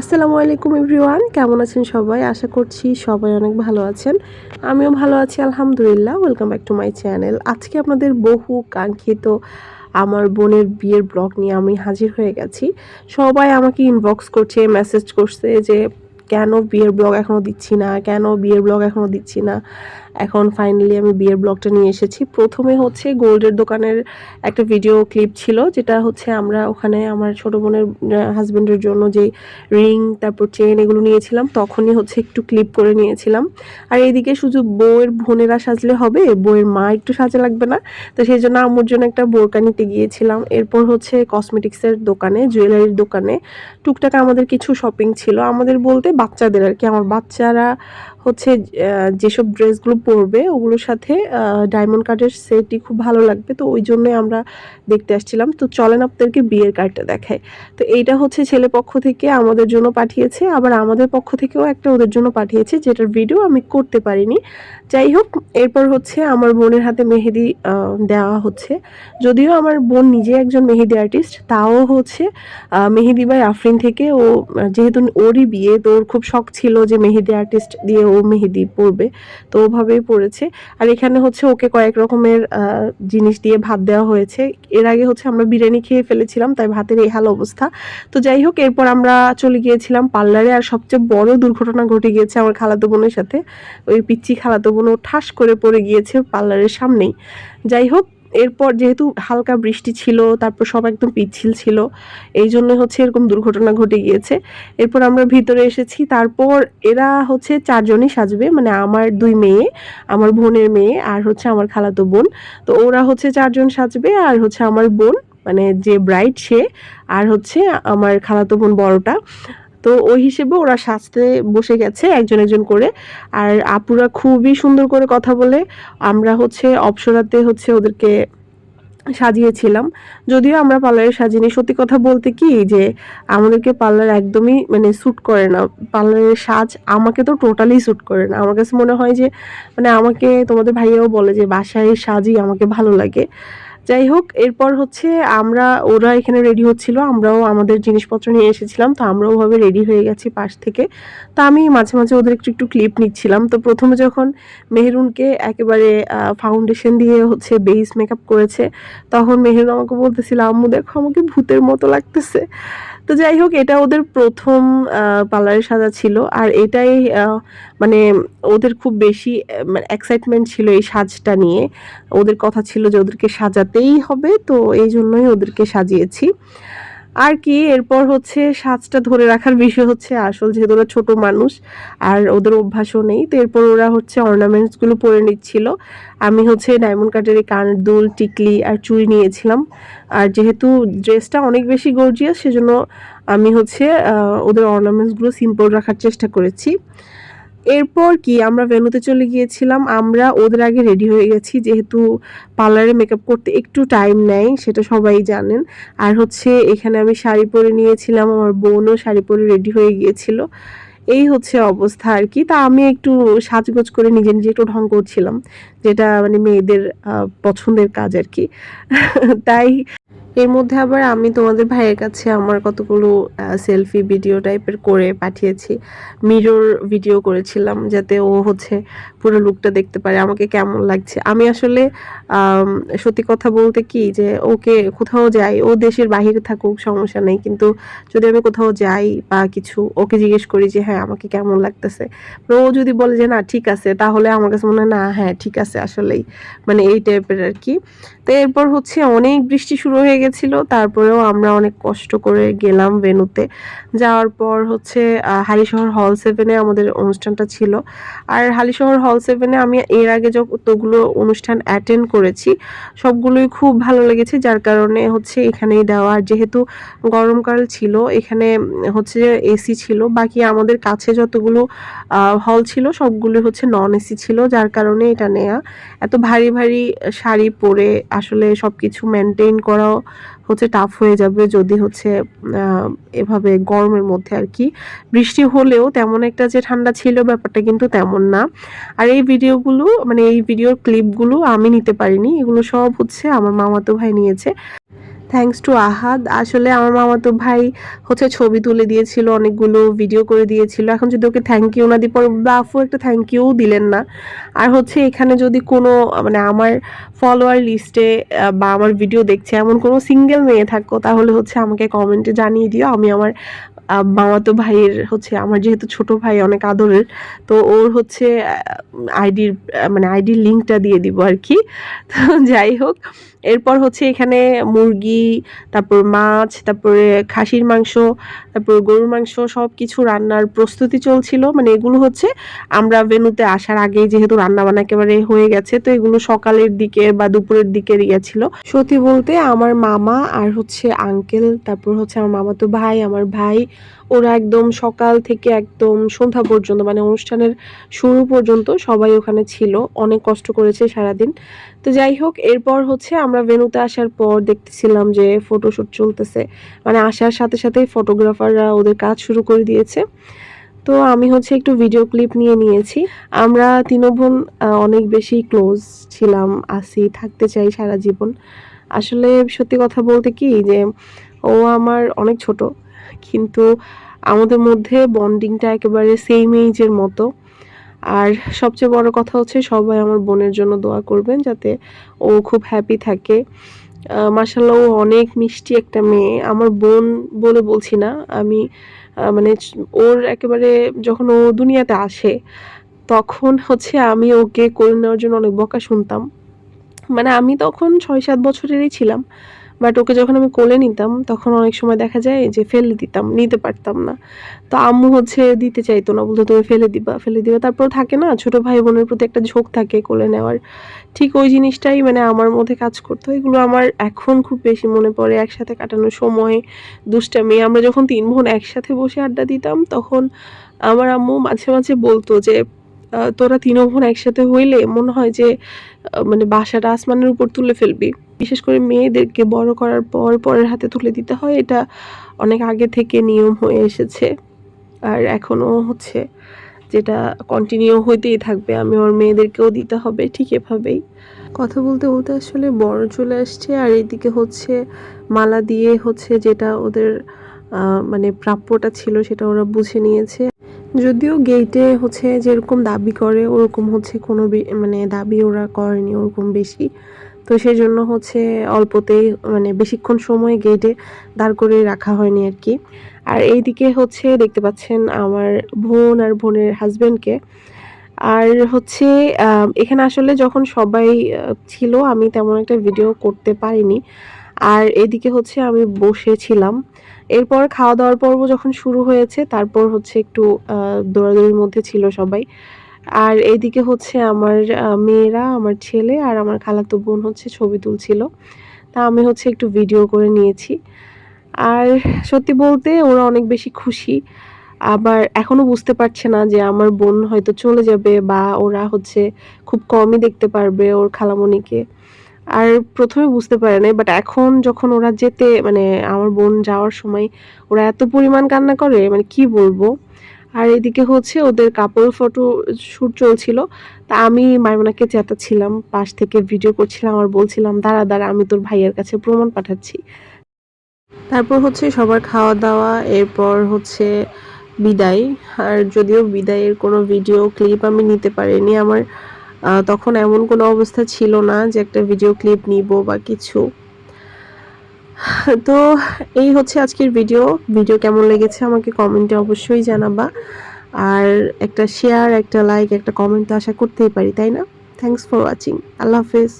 আসসালামু আলাইকুম এভরিওয়ান, কেমন আছেন সবাই? আশা করছি সবাই অনেক ভালো আছেন। আমিও ভালো আছি, আলহামদুলিল্লাহ। Welcome back to my channel আজকে আপনাদের বহু কাঙ্ক্ষিত আমার বোনের বিয়ের ব্লগ নিয়ে আমি হাজির হয়ে গেছি। সবাই আমাকে ইনবক্স করছে মেসেজ করছে যে, কেন বিয়ের ব্লগ এখনও দিচ্ছি না? কেন বিয়ের ব্লগ এখনও দিচ্ছি না? এখন ফাইনালি আমি বিয়ের ব্লগটা নিয়ে এসেছি। প্রথমে হচ্ছে গোল্ডের দোকানের একটা ভিডিও ক্লিপ ছিল, যেটা হচ্ছে আমরা ওখানে আমার ছোট বোনের হাজব্যান্ডের জন্য যে রিং তারপর চেন এগুলো নিয়েছিলাম, তখনই হচ্ছে একটু ক্লিপ করে নিয়েছিলাম। আর এইদিকে শুধু বউয়ের বোনেরা সাজলে হবে, বউয়ের মা একটু সাজা লাগবে না। তো সেই জন্য আমার জন্য একটা বোরকা নিতে গিয়েছিলাম। এরপর হচ্ছে কসমেটিক্সের দোকানে জুয়েলারির দোকানে। টুকটাক আমাদের কিছু শপিং ছিল। আমাদের বলতে বাচ্চাদের আর কি, আমার বাচ্চারা হচ্ছে যেসব ড্রেসগুলো পরবে, ওগুলোর সাথে ডায়মন্ড কার্ডের সেটটি খুব ভালো লাগবে। তো ওই জন্যই আমরা দেখতে আসছিলাম। তো চলেন আপনাদেরকে বিয়ের কার্ডটা দেখায় তো এইটা হচ্ছে ছেলে পক্ষ থেকে আমাদের জন্য পাঠিয়েছে। আবার আমাদের পক্ষ থেকেও একটা ওদের জন্য পাঠিয়েছে, যেটার ভিডিও আমি করতে পারিনি। যাই হোক, এরপর হচ্ছে আমার বোনের হাতে মেহেদি দেওয়া হচ্ছে। যদিও আমার বোন নিজে একজন মেহেদি আর্টিস্ট তাও হচ্ছে মেহেদি বাই আফরিন থেকে ও, যেহেতু ওরই বিয়ে, তো ওর খুব শখ ছিল যে মেহেদি আর্টিস্ট দিয়ে ও মেহেদি পরবে। তো ওভাবেই পড়েছে আর এখানে হচ্ছে ওকে কয়েক রকমের জিনিস দিয়ে ভাত দেওয়া হয়েছে। এর আগে হচ্ছে আমরা বিরিয়ানি খেয়ে ফেলেছিলাম, তাই ভাতের এই হাল অবস্থা। তো যাই হোক, এরপর আমরা চলে গিয়েছিলাম পার্লারে। আর সবচেয়ে বড় দুর্ঘটনা ঘটে গিয়েছে আমার খালাতো বোনের সাথে। ওই পিচ্ছি খালাতো বোন ঠাস করে পড়ে গিয়েছে পার্লারের সামনেই। যাই হোক এরপর যেহেতু হালকা বৃষ্টি ছিল, তারপর সব একদম পিচ্ছিল ছিল, এই জন্য হচ্ছে এরকম দুর্ঘটনা ঘটে গিয়েছে। এরপর আমরা ভিতরে এসেছি, তারপর এরা হচ্ছে চারজনই সাজবে মানে আমার দুই মেয়ে, আমার বোনের মেয়ে আর হচ্ছে আমার খালাতো বোন। তো ওরা হচ্ছে চারজন সাজবে আর হচ্ছে আমার বোন মানে যে ব্রাইড সে, আর হচ্ছে আমার খালাতো বোন বড়টা। তো ওই হিসেবে ওরা সাজতে বসে গেছে একজন একজন করে। আর আপুরা খুবই সুন্দর করে কথা বলে। আমরা হচ্ছে অপসরাতে হচ্ছে ওদেরকে সাজিয়েছিলাম। যদিও আমরা পার্লারে সাজিনি। সত্যি কথা বলতে কি যে আমাদেরকে পার্লার একদমই মানে স্যুট করে না। পার্লারের সাজ আমাকে তো টোটালি স্যুট করে না। আমার কাছে মনে হয় যে মানে আমাকে তোমাদের ভাইয়াও বলে যে, বাসায় সাজই আমাকে ভালো লাগে। যাই হোক এরপর হচ্ছে আমরা, ওরা এখানে রেডি হচ্ছিল, আমরাও আমাদের জিনিসপত্র নিয়ে এসেছিলাম, তো আমরাও ওভাবে রেডি হয়ে গেছি পাশ থেকে। তো আমি মাঝে মাঝে ওদের একটু একটু ক্লিপ নিচ্ছিলাম। তো প্রথমে যখন মেহরুনকে একেবারে ফাউন্ডেশন দিয়ে হচ্ছে বেস মেকআপ করেছে, তখন মেহরুন আমাকে বলতেছিল, আম্মু, দেখো আমাকে ভূতের মতো লাগতেছে। তো যাই হোক, এটা ওদের প্রথম পার্লারে সাজা ছিল। আর এটাই মানে ওদের খুব বেশি এক্সাইটমেন্ট ছিল এই সাজটা নিয়ে। ওদের কথা ছিল যে ওদেরকে সাজাতেই হবে, তো এই জন্যই ওদেরকে সাজিয়েছি। আর কি, এরপর হচ্ছে সাজটা ধরে রাখার বিষয় হচ্ছে আসল, যেহেতু ওরা ছোট মানুষ আর ওদের অভ্যাসও নেই, তো এরপর ওরা হচ্ছে অর্নামেন্টসগুলো পরে নিচ্ছিল। আমি হচ্ছে ডায়মন্ড কাটের এই কানের দুল, টিকলি আর চুড়ি নিয়েছিলাম। আর যেহেতু ড্রেসটা অনেক বেশি গর্জিয়াস সেজন্য আমি হচ্ছে ওদের অর্নামেন্টসগুলো সিম্পল রাখার চেষ্টা করেছি। এরপর কি আমরা ভেন্যুতে চলে গিয়েছিলাম, আমরা ওদের আগে রেডি হয়ে গেছি, যেহেতু পার্লারে মেকআপ করতে একটু টাইম নেয়, সেটা সবাই জানেন। আর হচ্ছে এখানে আমি শাড়ি পরে নিয়েছিলাম, আমার বোনও শাড়ি পরে রেডি হয়ে গিয়েছিল। এই হচ্ছে অবস্থা আর কি। তা আমি একটু সাজগোজ করে নিজে নিজে একটু ঢং করছিলাম, যেটা মানে মেয়েদের পছন্দের কাজ আর কি। তাই এর মধ্যে আবার আমি তোমাদের ভাইয়ের কাছে আমার কতগুলো সেলফি ভিডিও টাইপের করে পাঠিয়েছি। মিরর ভিডিও করেছিলাম যাতে ও হচ্ছে পুরো লুকটা দেখতে পারে, আমাকে কেমন লাগছে। আমি আসলে সত্যি কথা বলতে কি যে ওকে কোথাও যাই, ও দেশের বাইরে থাকুক, সমস্যা নেই। কিন্তু যদি আমি কোথাও যাই বা কিছু, ওকে জিজ্ঞেস করি যে হ্যাঁ আমাকে কেমন লাগতেছে? ও যদি বলে যে, না, ঠিক আছে, তাহলে আমার কাছে মনে হয়, না হ্যাঁ ঠিক আছে, আসলেই। মানে এই টাইপের আর কি। তো এরপর হচ্ছে অনেক বৃষ্টি শুরু হয়ে গেছিল তারপরেও আমরা অনেক কষ্ট করে গেলাম ভেনুতে যাওয়ার পর হচ্ছে হালিশহর হল সেভেনে আমাদের অনুষ্ঠানটা ছিল। আর হালিশহর হল সেভেনে আমি এর আগে যতগুলো অনুষ্ঠান অ্যাটেন্ড করেছি, সবগুলোই খুব ভালো লেগেছে। যার কারণে হচ্ছে এখানেই দেওয়া। আর যেহেতু গরমকাল ছিল, এখানে হচ্ছে এসি ছিল, বাকি আমাদের কাছে যতগুলো হল ছিল, সবগুলো হচ্ছে নন এসি ছিল। যার কারণে এটা নেয়া। এত ভারী ভারী শাড়ি পরে আসলে সবকিছু মেনটেন করাও হচ্ছে টাফ হয়ে যাবে যদি হচ্ছে এভাবে গরমের মধ্যে আর কি। বৃষ্টি হলেও তেমন একটা যে ঠান্ডা ছিল ব্যাপারটা কিন্তু তেমন না। আর এই ভিডিওগুলো মানে এই ভিডিওর ক্লিপগুলো আমি নিতে পারিনি। এগুলো সব হচ্ছে আমার মামাতো ভাই নিয়েছে। থ্যাঙ্কস টু আহাদ আসলে আমার মামাতো ভাই হচ্ছে ছবি তুলে দিয়েছিল, অনেকগুলো ভিডিও করে দিয়েছিল। এখন যদি ওকে থ্যাংক ইউ না দিই, পর আফু একটা থ্যাংক ইউ দিলেন না। আর হচ্ছে এখানে যদি কোনো মানে আমার ফলোয়ার লিস্টে বা আমার ভিডিও দেখছে এমন কোনো সিঙ্গেল মেয়ে থাকো, তাহলে হচ্ছে আমাকে কমেন্টে জানিয়ে দিও। আমি আমার মামাতো ভাইয়ের হচ্ছে, আমার যেহেতু ছোট ভাই, অনেক আদরের, তো ওর হচ্ছে আইডির মানে আইডির লিঙ্কটা দিয়ে দিব আর কি। তো যাই হোক এরপর হচ্ছে এখানে মুরগি, তারপর মাছ, তারপরে খাসির মাংস, তারপর গরুর মাংস সব কিছু রান্নার প্রস্তুতি চলছিল। মানে এগুলো হচ্ছে আমরা ভেনুতে আসার আগেই যেহেতু রান্না বান্না একেবারে হয়ে গেছে, তো এগুলো সকালের দিকে বা দুপুরের দিকে গিয়েছিল। সত্যি বলতে আমার মামা আর হচ্ছে আঙ্কেল তারপর হচ্ছে আমার মামাতো ভাই, আমার ভাই, ওরা একদম সকাল থেকে একদম সন্ধ্যা পর্যন্ত মানে অনুষ্ঠানের শুরু পর্যন্ত সবাই ওখানে ছিল। অনেক কষ্ট করেছে সারাদিন। তো যাই হোক, এরপর হচ্ছে আমরা ভেনুতে আসার পর দেখতেছিলাম যে ফটোশ্যুট চলতেছে। মানে আসার সাথে সাথেই ফটোগ্রাফাররা ওদের কাজ শুরু করে দিয়েছে। তো আমি হচ্ছে একটু ভিডিও ক্লিপ নিয়ে নিয়েছি। আমরা তিন বোন অনেক বেশি ক্লোজ ছিলাম আসি থাকতে চাই সারা জীবন। আসলে সত্যি কথা বলতে কি যে ও আমার অনেক ছোট, কিন্তু আমাদের মধ্যে বন্ডিংটা একেবারে সেম এইজের মতো। আর সবচেয়ে বড় কথা হচ্ছে সবাই আমার বোনের জন্য দোয়া করবেন যাতে ও খুব হ্যাপি থাকে। মার্শাল্লাহ ও অনেক মিষ্টি একটা মেয়ে। আমার বোন বলে বলছি না, আমি মানে ওর একেবারে যখন ও দুনিয়াতে আসে, তখন হচ্ছে আমি ওকে কোলে নেওয়ার জন্য অনেক বকা শুনতাম। মানে আমি তখন ছয় সাত বছরেরই ছিলাম। বাট ওকে যখন আমি কোলে নিতাম, তখন অনেক সময় দেখা যায় যে ফেলে দিতাম, নিতে পারতাম না। তো আম্মু হচ্ছে দিতে চাইতো না, বলতো তুমি ফেলে দিবা ফেলে দিবা। তারপর থাকে না, ছোট ভাই বোনের প্রতি একটা ঝোঁক থাকে কোলে নেওয়ার। ঠিক ওই জিনিসটাই মানে আমার মধ্যে কাজ করতো। এগুলো আমার এখন খুব বেশি মনে পড়ে, একসাথে কাটানোর সময়, দুষ্টামি। আমরা যখন তিন বোন একসাথে বসে আড্ডা দিতাম, তখন আমার আম্মু মাঝে মাঝে বলতো যে তোরা তিন বোন একসাথে হইলে মনে হয় যে মানে বাসাটা আসমানের উপর তুলে ফেলবি। বিশেষ করে মেয়েদেরকে বড় করার পর পরের হাতে তুলে দিতে হয়, এটা অনেক আগে থেকে নিয়ম হয়ে এসেছে। আর এখনও হচ্ছে যেটা কন্টিনিউ হইতেই থাকবে, আমি ওর মেয়েদেরকেও দিতে হবে, ঠিক এভাবেই। কথা বলতে বলতে আসলে বড় চলে আসছে, আর এইদিকে হচ্ছে মালা দিয়ে হচ্ছে যেটা ওদের মানে প্রাপ্যটা ছিল সেটা ওরা বুঝে নিয়েছে। যদিও গেটে হচ্ছে যেরকম দাবি করে, ওরকম হচ্ছে কোনো মানে দাবি ওরা করেনি ওরকম বেশি। তো সেই জন্য হচ্ছে অল্পতেই মানে বেশিক্ষণ সময় গেটে দাঁড় করে রাখা হয়নি আর কি। আর এইদিকে হচ্ছে দেখতে পাচ্ছেন আমার বোন আর বোনের হাজব্যান্ডকে আর হচ্ছে এখানে আসলে যখন সবাই ছিল, আমি তেমন একটা ভিডিও করতে পারিনি। আর এদিকে হচ্ছে আমি বসেছিলাম। এরপর খাওয়া দাওয়ার পর্ব যখন শুরু হয়েছে, তারপর হচ্ছে একটু দৌড়াদৌড়ির মধ্যে ছিল সবাই। আর এইদিকে হচ্ছে আমার মেয়েরা, আমার ছেলে আর আমার খালাতো বোন হচ্ছে ছবি তুলছিল। তা আমি হচ্ছে একটু ভিডিও করে নিয়েছি। আর সত্যি বলতে ওরা অনেক বেশি খুশি। আবার এখনও বুঝতে পারছে না যে আমার বোন হয়তো চলে যাবে বা ওরা হচ্ছে খুব কমই দেখতে পারবে ওর খালামণিকে। আর প্রথমে বুঝতে পারে নাই বাট এখন যখন ওরা যেতে মানে আমার বোন যাওয়ার সময় ওরা এত পরিমাণ কান্না করে মানে কি বলব? আর এদিকে হচ্ছে ওদের কাপড় ফটো শ্যুট চলছিল, তা আমি মাইমুনাকে চেতাচ্ছিলাম, পাশ থেকে ভিডিও করছিলাম, আর বলছিলাম, দাঁড়া দাঁড়া, আমি তোর ভাইয়ের কাছে প্রমাণ পাঠাচ্ছি। তারপর হচ্ছে সবার খাওয়া দাওয়া, এরপর হচ্ছে বিদায়। আর যদিও বিদায়ের কোনো ভিডিও ক্লিপ আমি নিতে পারিনি, আমার তখন এমন কোনো অবস্থা ছিল না যে একটা ভিডিও ক্লিপ নিব বা কিছু। তো এই হচ্ছে আজকের ভিডিও ভিডিও কেমন লেগেছে আমাকে কমেন্টে অবশ্যই জানাবা। আর একটা শেয়ার একটা লাইক একটা কমেন্ট তো আশা করতেই পারি, তাই না? থ্যাংকস ফর ওয়াচিং আল্লাহ হাফেজ।